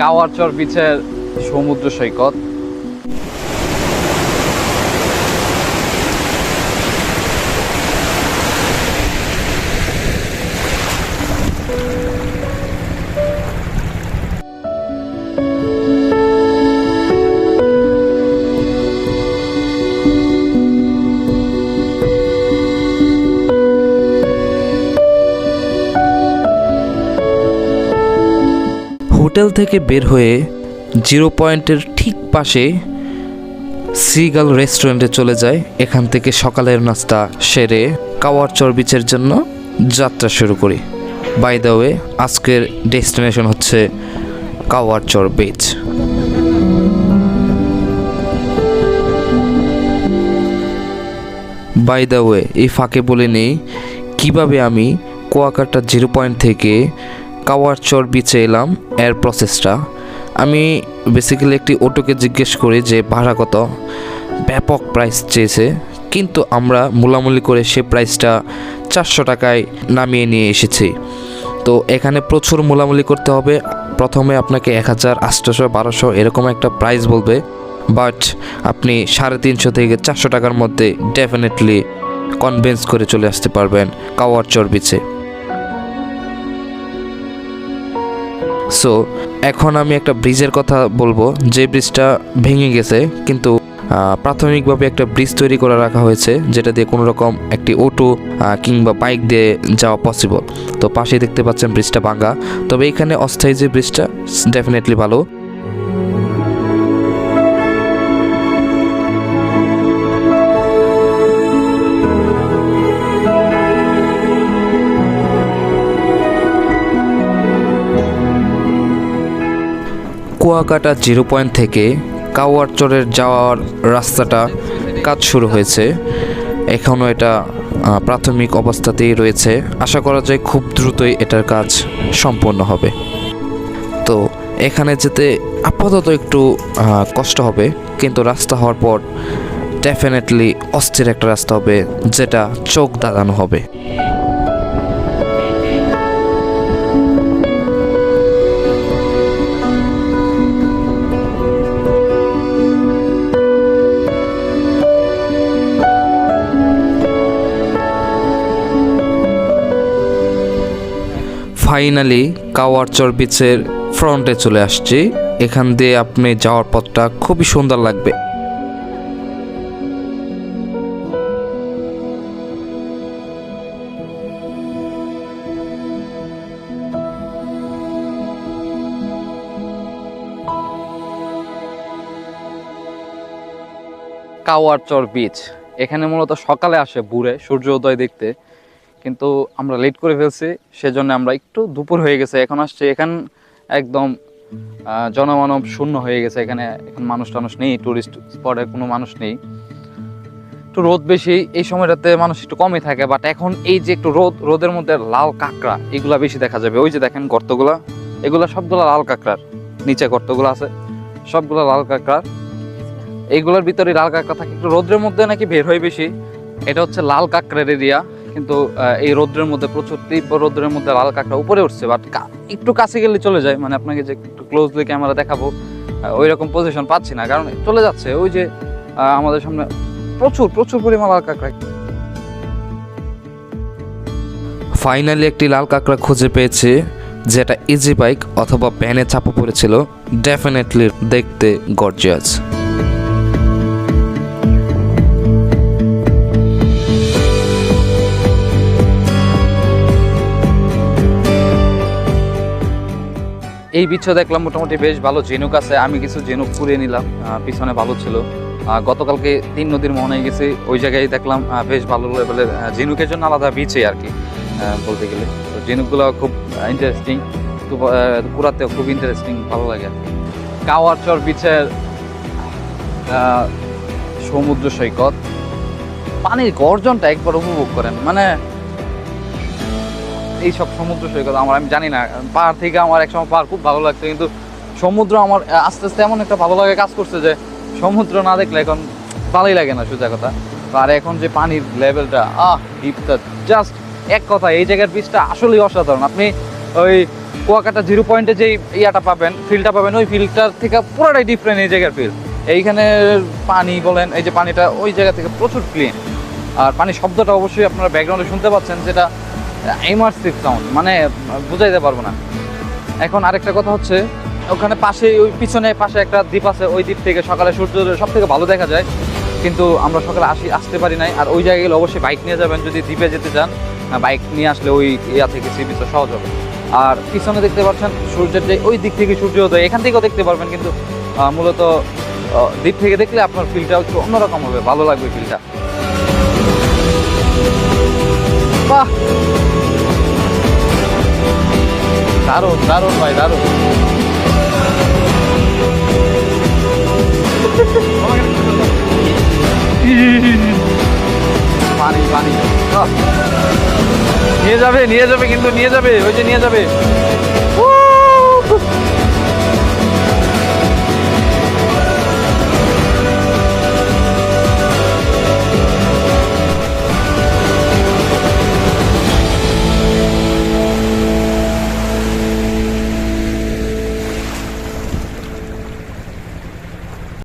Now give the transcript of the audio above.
কাওয়ারচর বিচের সমুদ্র সৈকত। হোটেল থেকে বের হয়ে জিরো পয়েন্টের ঠিক পাশে সিগাল রেস্টুরেন্টে চলে যায়। এখান থেকে সকালের নাস্তা সেরে কাওয়ার চর বিচের জন্য যাত্রা শুরু করি। বাই দ্য ওয়ে আজকের ডেস্টিনেশন হচ্ছে Kawar Char beach by the way এই ফাঁকে বলে নেই, কীভাবে আমি কুয়াকাটা জিরো পয়েন্ট থেকে কাওয়ার চর বিচে এলাম, এর প্রসেসটা আমি বেসিক্যালি একটি অটোকে জিজ্ঞেস করি যে, ভাড়া কত? ব্যাপক প্রাইস চেয়েছে, কিন্তু আমরা মূলামূলি করে সে প্রাইসটা চারশো টাকায় নামিয়ে নিয়ে এসেছি। তো এখানে প্রচুর মূলামূলি করতে হবে। প্রথমে আপনাকে এক হাজার আটশোশো বারোশো এরকম একটা প্রাইস বলবে বাট আপনি সাড়ে তিনশো থেকে চারশো টাকার মধ্যে ডেফিনেটলি কনভিন্স করে চলে আসতে পারবেন কাওয়ার চর বিচে সো এখন আমি একটা ব্রিজের কথা বলব। যে ব্রিজটা ভেঙে গেছে, কিন্তু প্রাথমিকভাবে একটা ব্রিজ তৈরি করে রাখা হয়েছে, যেটা দিয়ে কোনো রকম একটি অটো কিংবা বাইক দিয়ে যাওয়া পসিবল তো পাশে দেখতে পাচ্ছেন ব্রিজটা ভাঙ্গা তবে এখানে অস্থায়ী যে ব্রিজটা ডেফিনেটলি ভালো। কুয়াকাটা জিরো পয়েন্ট থেকে কাওয়ার চরের যাওয়ার রাস্তাটা কাজ শুরু হয়েছে। এখনও এটা প্রাথমিক অবস্থাতেই রয়েছে। আশা করা যায় খুব দ্রুতই এটার কাজ সম্পন্ন হবে। তো এখানে যেতে আপাতত একটু কষ্ট হবে, কিন্তু রাস্তা হওয়ার পর ডেফিনেটলি অস্থির একটা রাস্তা হবে, যেটা চোখ দাগানো হবে। ফাইনালি কাওয়ারচর বিচের ফ্রন্টে চলে আসছি। এখান দিয়ে আপনি যাওয়ার পথটা খুবই সুন্দর লাগবে। কাওয়ারচর বিচ এখানে মূলত সকালে আসে বুড়ে সূর্য উদয় দেখতে। কিন্তু আমরা লেট করে ফেলছি, সেজন্য আমরা একটু দুপুর হয়ে গেছে। এখন আসছে, এখান একদম জনমানব শূন্য হয়ে গেছে এখানে। এখন মানুষ টানুষ নেই টুরিস্ট স্পটে কোনো মানুষ নেই। একটু রোদ বেশি, এই সময়টাতে মানুষ একটু কমই থাকে বাট এখন এই যে একটু রোদ, রোদের মধ্যে লাল কাঁকড়া, এগুলা বেশি দেখা যাবে। ওই যে দেখেন গর্তগুলা, এগুলা সবগুলা লাল কাঁকড়ার। নিচে গর্তগুলো আছে, সবগুলা লাল কাঁকড়ার। এইগুলোর ভিতরে লাল কাঁকড়া থাকে, একটু রোদের মধ্যে নাকি বের হয় বেশি। এটা হচ্ছে লাল কাঁকড়ার এরিয়া কিন্তু এই রোদ্রের মধ্যে প্রচুর তীব্র রোদ্রের মধ্যে লাল কাঁকড়া উপরে উঠছে বাট একটু কাছে গেলে চলে যায়। মানে আপনাকে যে একটু ক্লোজলি ক্যামেরা দেখাবো ওই রকম পজিশন পাচ্ছি না, কারণ চলে যাচ্ছে। ওই যে আমাদের সামনে প্রচুর প্রচুর পরিমাণ লাল কাঁকড়া। ফাইনালি একটি লাল কাঁকড়া খুঁজে পেয়েছে, যেটা ইজি বাইক অথবা প্যানে চাপা পড়েছিল। ডেফিনেটলি দেখতে গর্জিয়াস এই বিচ্ছ দেখলাম মোটামুটি বেশ ভালো। ঝিনুক আছে, আমি কিছু ঝিনুক পুড়িয়ে নিলাম পিছনে ভালো ছিল। গতকালকে তিন নদীর মোহনায় গেছি, ওই জায়গায় দেখলাম বেশ ভালো লেভেলের ঝিনুকের জন্য আলাদা বিচে আর কি বলতে গেলে। তো ঝিনুকগুলো খুব ইন্টারেস্টিং কুড়াতেও খুব ইন্টারেস্টিং ভালো লাগে কাওয়ারচর বিচের সমুদ্র সৈকত, পানির গর্জনটা একবার উপভোগ করেন। মানে এইসব সমুদ্র সৈকত আমার, আমি জানি না। পাহাড় থেকে আমার একসময় পাহাড় খুব ভালো লাগতো কিন্তু সমুদ্র আমার আস্তে আস্তে এমন একটা ভালো লাগে কাজ করছে যে সমুদ্র না দেখলে এখন ভালোই লাগে না, সোজা কথা। আর এখন যে পানির লেভেলটা, আহ ডিপটা জাস্ট এক কথা, এই জায়গার বীজটা আসলেই অসাধারণ। আপনি ওই কুয়াকাটা জিরো পয়েন্টে যে ইয়াটা পাবেন ফিলটা পাবেন, ওই ফিলটার থেকে পুরোটাই ডিফারেন্ট এই জায়গার ফিল এইখানে পানি বলেন, এই যে পানিটা ওই জায়গা থেকে প্রচুর ক্লিন আর পানির শব্দটা অবশ্যই আপনারা ব্যাকগ্রাউন্ডে শুনতে পাচ্ছেন, যেটা ইমার্সিভ সাউন্ড মানে বুঝাইতে পারব না। এখন আরেকটা কথা হচ্ছে, ওখানে পাশে ওই পিছনে পাশে একটা দ্বীপ আছে, ওই দ্বীপ থেকে সকালে সূর্য সব থেকে ভালো দেখা যায়। কিন্তু আমরা সকালে আসি, আসতে পারি নাই, আর ওই জায়গায় গেলে অবশ্যই বাইক নিয়ে যাবেন, যদি দ্বীপে যেতে চান বাইক নিয়ে আসলে ওই ইয়া থেকে সি বিচটা সহজ হবে। আর পিছনে দেখতে পাচ্ছেন, সূর্যের যে ওই দিক থেকে সূর্য উদয়, এখান থেকেও দেখতে পারবেন, কিন্তু মূলত দ্বীপ থেকে দেখলে আপনার ফিলটা একটু অন্যরকম হবে, ভালো লাগবে ফিলটা বাহ। দারুণ দারুণ ভাই, দারুণ। পানি পানি। নিয়ে যাবে নিয়ে যাবে কিন্তু, নিয়ে যাবে। ওই যে নিয়ে যাবে।